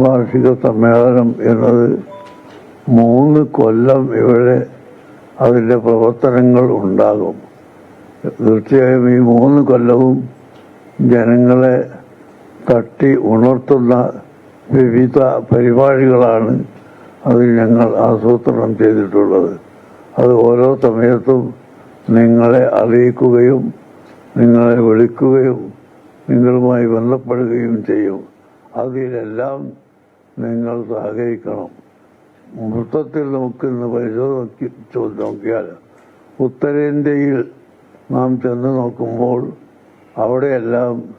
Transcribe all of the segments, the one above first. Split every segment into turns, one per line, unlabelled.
വാർഷിക സമ്മേളനം എന്നത് മൂന്ന് കൊല്ലം ഇവിടെ അതിന്റെ പ്രവർത്തനങ്ങൾ ഉണ്ടാകും. തീർച്ചയായും ഈ മൂന്ന് കൊല്ലവും ജനങ്ങളെ തട്ടി ഉണർത്തുന്ന വിവിധ പരിപാടികളാണ് അതിൽ ഞങ്ങൾ ആസൂത്രണം ചെയ്തിട്ടുള്ളത്. അത് ഓരോ സമയത്തും നിങ്ങളെ അറിയിക്കുകയും നിങ്ങളെ വിളിക്കുകയും നിങ്ങളുമായി ബന്ധപ്പെടുകയും ചെയ്യും. അതിലെല്ലാം നിങ്ങൾ സഹകരിക്കണം മൊത്തത്തിൽ നമുക്ക് ഇന്ന് പരിശോധി നോക്കിയാൽ ഉത്തരേന്ത്യയിൽ നാം ചെന്ന് നോക്കുമ്പോൾ അവിടെയെല്ലാം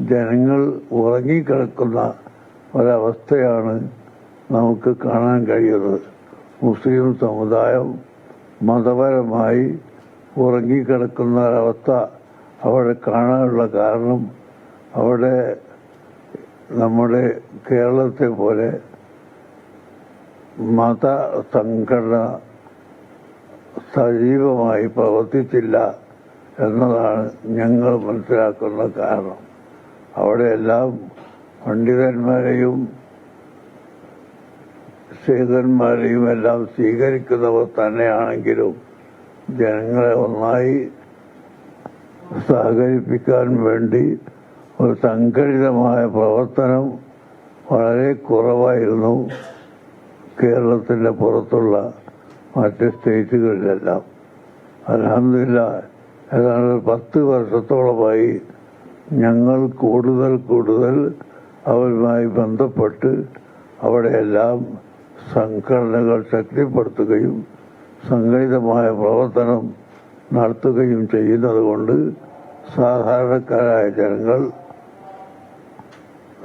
ജനങ്ങൾ ഉറങ്ങിക്കിടക്കുന്ന ഒരവസ്ഥയാണ് നമുക്ക് കാണാൻ കഴിയുന്നത്. മുസ്ലിം സമുദായം മതപരമായി ഉറങ്ങിക്കിടക്കുന്ന ഒരവസ്ഥ അവിടെ കാണാനുള്ള കാരണം അവിടെ നമ്മുടെ കേരളത്തെ പോലെ മത സംഘടന സജീവമായി പ്രവർത്തിച്ചില്ല എന്നതാണ് ഞങ്ങൾ മനസ്സിലാക്കുന്ന കാരണം. അവിടെ അവിടെയെല്ലാം പണ്ഡിതന്മാരെയും സേതന്മാരെയും എല്ലാം സ്വീകരിക്കുന്നവർ തന്നെയാണെങ്കിലും ജനങ്ങളെ ഒന്നായി സഹകരിപ്പിക്കാൻ വേണ്ടി ഒരു സംഘടിതമായ പ്രവർത്തനം വളരെ കുറവായിരുന്നു കേരളത്തിന്റെ പുറത്തുള്ള മറ്റ് സ്റ്റേറ്റുകളിലെല്ലാം. അലഹമില്ല ഏതാണ്ട് പത്ത് വർഷത്തോളമായി ഞങ്ങൾ കൂടുതൽ കൂടുതൽ അവരുമായി ബന്ധപ്പെട്ട് അവിടെയെല്ലാം സംഘടനകൾ ശക്തിപ്പെടുത്തുകയും സംഘടിതമായ പ്രവർത്തനം നടത്തുകയും ചെയ്യുന്നത് കൊണ്ട് സാധാരണക്കാരായ ജനങ്ങൾ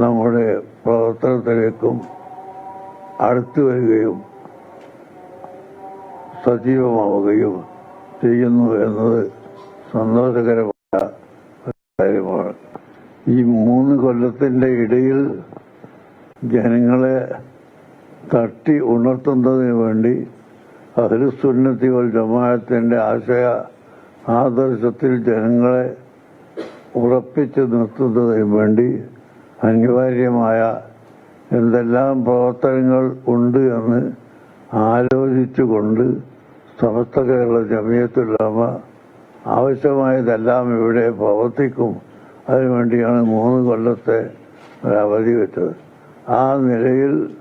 നമ്മുടെ പ്രവർത്തനത്തിലേക്കും അടുത്തു വരികയും സജീവമാവുകയും ചെയ്യുന്നു എന്നത് സന്തോഷകരമായ കാര്യമാണ്. ഈ മൂന്ന് കൊല്ലത്തിന്റെ ഇടയിൽ ജനങ്ങളെ തട്ടി ഉണർത്തുന്നതിന് വേണ്ടി അഹരിസുന്നത്തികൾ ജമാത്തിന്റെ ആശയ ആദർശത്തിൽ ജനങ്ങളെ ഉറപ്പിച്ചു നിർത്തുന്നതിന് വേണ്ടി അനിവാര്യമായ എന്തെല്ലാം പ്രവർത്തനങ്ങൾ ഉണ്ട് എന്ന് ആലോചിച്ചുകൊണ്ട് സമസ്ത കേരള ജമിയത്തുള്ളമ ആവശ്യമായതെല്ലാം ഇവിടെ പ്രവർത്തിക്കും. അതിനുവേണ്ടിയാണ് മൂന്ന് കൊല്ലത്തെ അവധി വെച്ചത്. ആ നിലയിൽ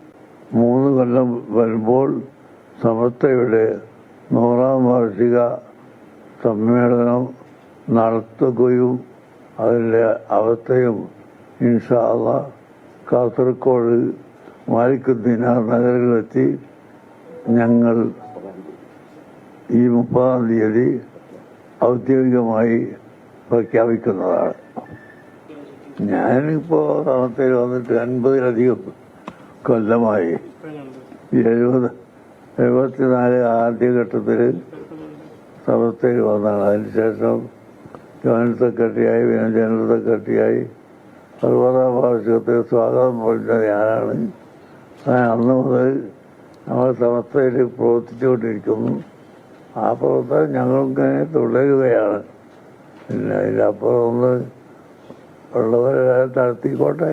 മൂന്ന് കൊല്ലം വരുമ്പോൾ സമസ്തയുടെ നൂറാം വാർഷിക സമ്മേളനം നടത്തുകയും അതിന്റെ അവസ്ഥയും ഇൻഷാല്ല കാസർഗോഡ് മാലിക്കുദ്ദീനാർ നഗറിലെത്തി ഞങ്ങൾ ഈ മുപ്പതാം തീയതി ഔദ്യോഗികമായി പ്രഖ്യാപിക്കുന്നതാണ്. ഞാനിപ്പോ സമസ്തയിൽ വന്നിട്ട് അൻപതിലധികം കൊല്ലമായി. എഴുപത് എഴുപത്തിനാല് ആദ്യഘട്ടത്തിൽ സമസ്തയിൽ വന്നതാണ്. അതിനുശേഷം ജോയിന്റ് സെക്രട്ടറിയായി ജനറൽ സെക്രട്ടറിയായി വാർഷികത്തിൽ സ്വാഗതം പറഞ്ഞ ഞാനാണ്. അന്ന് മുതൽ നമ്മൾ സമസ്തയിൽ പ്രവർത്തിച്ചുകൊണ്ടിരിക്കുന്നു. ആ പ്രവർത്തനം ഞങ്ങൾക്കിങ്ങനെ തുടരുകയാണ്. പിന്നെ അതിലപ്പുറം ഒന്ന് ഉള്ളവരെ നടത്തിക്കോട്ടെ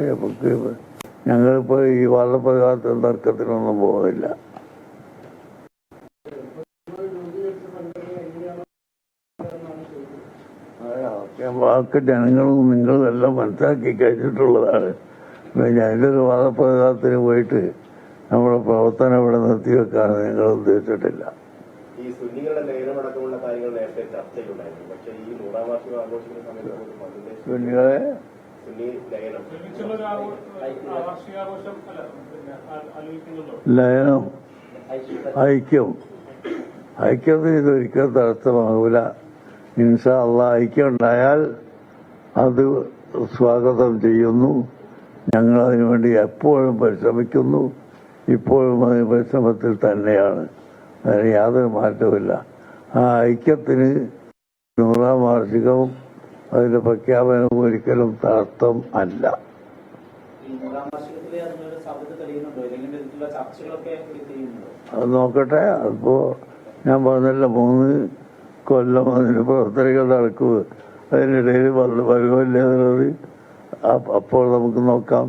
ഞങ്ങളിപ്പോൾ ഈ വാദപ്രകാരത്തിൽ തർക്കത്തിനൊന്നും പോകുന്നില്ല ഒക്കെ വാക്ക് ജനങ്ങളും നിങ്ങളും എല്ലാം മനസ്സിലാക്കി കഴിഞ്ഞിട്ടുള്ളതാണ്. പിന്നെ അതിന്റെ ഒരു വാദപ്രകാരത്തിന് പോയിട്ട് നമ്മുടെ പ്രവർത്തനം ഇവിടെ നിർത്തിവെക്കാൻ നിങ്ങൾ ഉദ്ദേശിച്ചിട്ടില്ല.
ഈ സുന്നികളുടെ ലയനമടക്കമുള്ള കാര്യങ്ങൾ നേരത്തെ ചർച്ചയിലുണ്ടായിരുന്നു. പക്ഷേ ഈ നൂറാം വാർഷികം ആഘോഷിക്കുന്ന സമയത്ത് നമുക്ക് അതിന്റെ
കുഞ്ഞുങ്ങളെ
സുന്നി ലയനം
ഒരുമിച്ചുള്ളൊരു ആഘോ- വാർഷികാഘോഷം അല്ല പിന്നെ ആ- ആലോചിക്കുന്നുണ്ടോ
ലയനം ഐക്യം. ഐക്യത്തിന് ഇതൊരിക്കലും തടസ്സമാകൂല. ഇൻഷാ അള്ളാഹിക്ക് ഉണ്ടായാൽ അത് സ്വാഗതം ചെയ്യുന്നു. ഞങ്ങൾ അതിനുവേണ്ടി എപ്പോഴും പരിശ്രമിക്കുന്നു. ഇപ്പോഴും അതിന് പരിശ്രമത്തിൽ തന്നെയാണ്. അതിന് യാതൊരു മാറ്റവുമില്ല. ആ ഐക്യത്തിന് നൂറാം വാർഷികവും അതിന്റെ പ്രഖ്യാപനവും ഒരിക്കലും തടസ്സം അല്ല. അത് നോക്കട്ടെ. അതിപ്പോ ഞാൻ പറഞ്ഞല്ലോ മൂന്ന് കൊല്ലം അതിന്റെ പ്രവർത്തനങ്ങൾ നടക്കുക അതിനിടയിൽ വരുമല്ല എന്നുള്ളത് അപ്പോൾ നമുക്ക് നോക്കാം.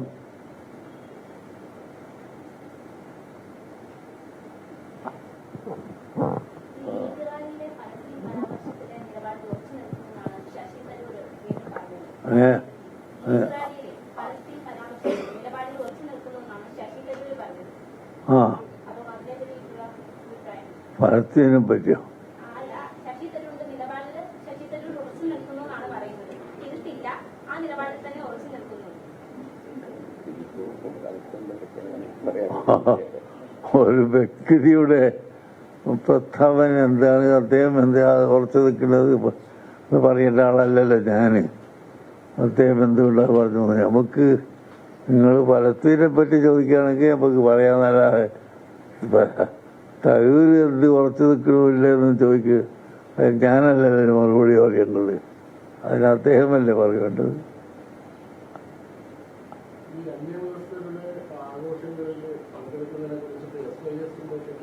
ആ. പരത്തിനെ പറ്റിയോ? ഒരു വ്യക്തിയുടെ പ്രസ്താവന എന്താണ്? അദ്ദേഹം എന്താ ഓർത്ത് നിൽക്കുന്നത്? എന്ന് പറയേണ്ട ആളല്ലല്ലോ ഞാൻ അദ്ദേഹം എന്തുകൊണ്ടാണ് പറഞ്ഞത്? നമുക്ക് നിങ്ങൾ പലസ്തീനെ പറ്റി ചോദിക്കുകയാണെങ്കിൽ നമുക്ക് പറയാൻ നല്ല തരൂര് എന്ത് ഉറച്ചു നിൽക്കണമില്ലെന്ന് ചോദിക്കുക അത് ഞാനല്ലല്ലോ അതിന് മറുപടി പറയേണ്ടത്. അതിന് അദ്ദേഹമല്ലേ പറയേണ്ടത്?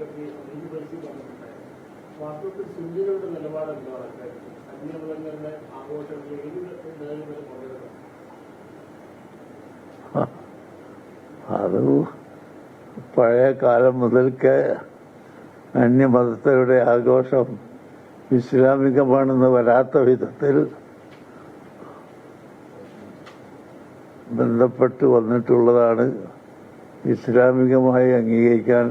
സെക്രട്ടറി അബീബ് ബൽസി വാസ്തവത്തിൽ സുന്നികളുടെ നിലപാട് എന്താണ് അന്യമതങ്ങളുടെ ആഘോഷങ്ങളിൽ വരെ പങ്കെടുക്കണം
അത് പഴയ കാലം മുതൽക്ക് അന്യമതസ്ഥരുടെ ആഘോഷം ഇസ്ലാമികമാണെന്ന് വരാത്ത വിധത്തിൽ ബന്ധപ്പെട്ട് വന്നിട്ടുള്ളതാണ് ഇസ്ലാമികമായി അംഗീകരിക്കാൻ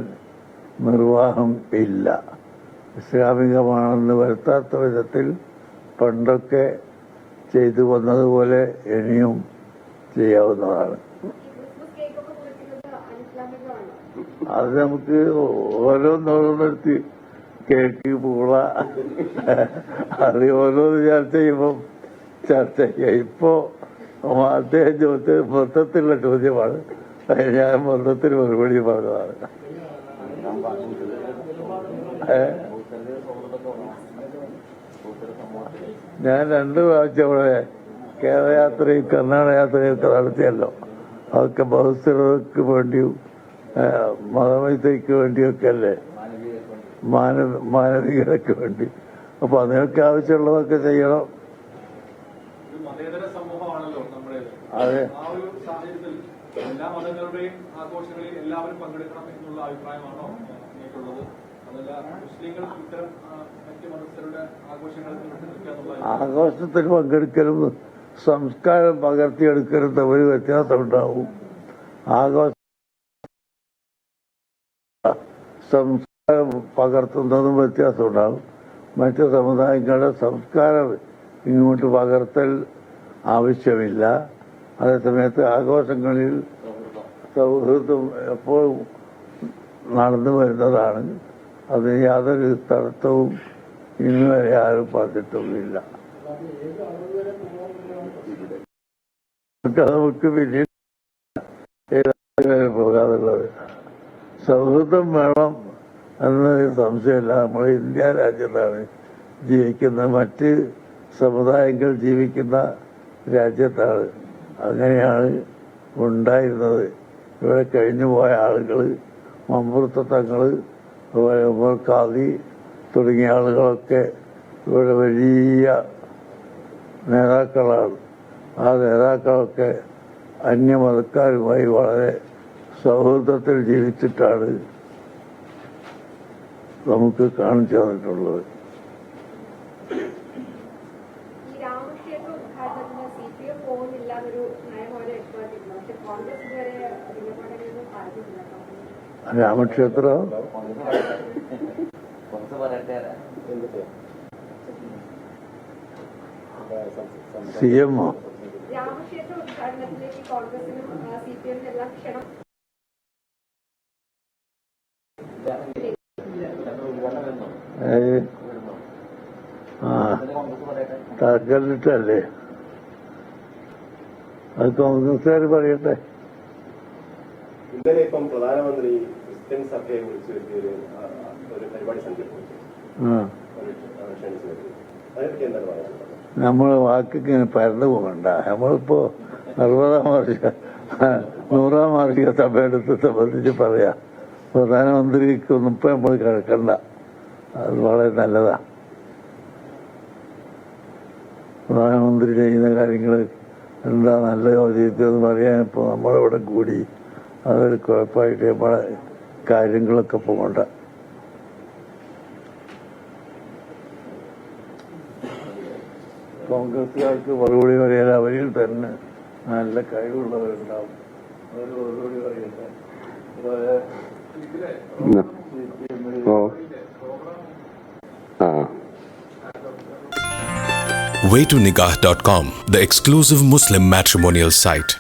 നിർവാഹം ഇല്ല ഇസ്ലാമികമാണെന്ന് വരുത്താത്ത വിധത്തിൽ പണ്ടൊക്കെ ചെയ്തു വന്നതുപോലെ ഇനിയും ചെയ്യാവുന്നതാണ്. അത് നമുക്ക് ഓരോന്നോരോന്നെടുത്ത് കേക്ക് പൂള അത് ഓരോന്ന് ചർച്ച ചെയ്യുമ്പം ചർച്ച ചെയ്യാം ഇപ്പോ അദ്ദേഹം ചോദിച്ചത് മൊത്തത്തിലുള്ള ചോദ്യമാണ്. ഞാൻ മൊത്തത്തിൽ മറുപടി പറഞ്ഞതാണ്? ഞാൻ രണ്ടു പ്രാവശ്യം അവിടെ കേരളയാത്രയും കർണാടക യാത്രയും ഒക്കെ നടത്തിയല്ലോ. അതൊക്കെ ബഹുസ്ഥർക്ക് വേണ്ടിയും മതമൈത്രിക്ക് വേണ്ടിയൊക്കെ അല്ലേ? മാനവ മാനവികതയ്ക്ക് വേണ്ടി. അപ്പൊ അതിനൊക്കെ ആവശ്യമുള്ളതൊക്കെ ചെയ്യണം. അതെ.
എല്ലാ മതങ്ങളുടെയും ആഘോഷങ്ങളിൽ എല്ലാവരും പങ്കെടുക്കണം എന്നുള്ള അഭിപ്രായമാണോ?
ആഘോഷത്തിൽ പങ്കെടുക്കലും സംസ്കാരം പകർത്തിയെടുക്കലും തമ്മിൽ വ്യത്യാസമുണ്ടാവും ആഘോഷ സംസ്കാരം പകർത്തുന്നതും വ്യത്യാസമുണ്ടാവും മറ്റ് സമുദായങ്ങളുടെ സംസ്കാരം ഇങ്ങോട്ട് പകർത്തൽ ആവശ്യമില്ല. അതേസമയത്ത് ആഘോഷങ്ങളിൽ സൗഹൃദം എപ്പോഴും നടന്നു വരുന്നതാണ്. അത് യാതൊരു തടസ്സവും ഇന്ന് വരെ ആരും പറഞ്ഞിട്ടൊന്നുമില്ല നമുക്ക് പിന്നീട് പോകാതുള്ളത് സൗഹൃദം വേണം എന്നൊരു സംശയമില്ല. നമ്മൾ ഇന്ത്യ രാജ്യത്താണ് ജീവിക്കുന്നത്. മറ്റ് സമുദായങ്ങൾ ജീവിക്കുന്ന രാജ്യത്താണ് അങ്ങനെയാണ് ഉണ്ടായിരുന്നത്. ഇവിടെ കഴിഞ്ഞു പോയ ആളുകൾ മമ്പുറത്തങ്ങൾ ഉമർ ഖാദി തുടങ്ങിയ ആളുകളൊക്കെ ഇവിടെ വലിയ നേതാക്കളാണ്. ആ നേതാക്കളൊക്കെ അന്യമതക്കാരുമായി വളരെ സൗഹൃദത്തിൽ ജീവിച്ചിട്ടാണ് നമുക്ക് കാണിച്ചു തന്നിട്ടുള്ളത്.
ഈ രാമക്ഷേത്ര ഉദ്ഘാടനത്തിന് സി പി എം പോകുന്നില്ല എന്നൊരു നയം പോലെ
രാമക്ഷേത്രം? സി എമ്മോ
രാമക്ഷേത്ര ഉദ്ഘാടനത്തിലേക്ക് കോൺഗ്രസിനും സി പി എമ്മിനും എല്ലാം ക്ഷണം.
ആ തകർന്നിട്ടല്ലേ? അത് കോൺഗ്രസ്സുകാർ പറയട്ടെ.
ഇന്നലെ ഇപ്പം പ്രധാനമന്ത്രി ക്രിസ്ത്യൻ സഭയെ വിളിച്ചു വരുത്തിയൊരു ഒരു പരിപാടി സംഘടിപ്പിച്ചു.
നമ്മൾ വാക്കിക്ക് പരന്നു പോകണ്ട. നമ്മളിപ്പോ അറുപതാം വാർഷിക നൂറാം വാർഷിക സഭയെടുത്ത് സംബന്ധിച്ച് പറയാം. പ്രധാനമന്ത്രിക്കൊന്നും ഇപ്പൊ നമ്മൾ കിടക്കണ്ട അത് വളരെ നല്ലതാ. പ്രധാനമന്ത്രി ചെയ്യുന്ന കാര്യങ്ങൾ എന്താ നല്ല എന്ന് പറയാൻ ഇപ്പോൾ നമ്മളിവിടെ കൂടി അതൊരു കുഴപ്പമായിട്ട് നമ്മളെ കാര്യങ്ങളൊക്കെ പോകണ്ട കോൺഗ്രസ്സുകാർക്ക് മറുപടി പറയാൻ അവരിൽ തന്നെ നല്ല കഴിവുള്ളവരുണ്ടാവും. അവർ മറുപടി
ആ.
Waytonikah.com, the exclusive Muslim matrimonial site.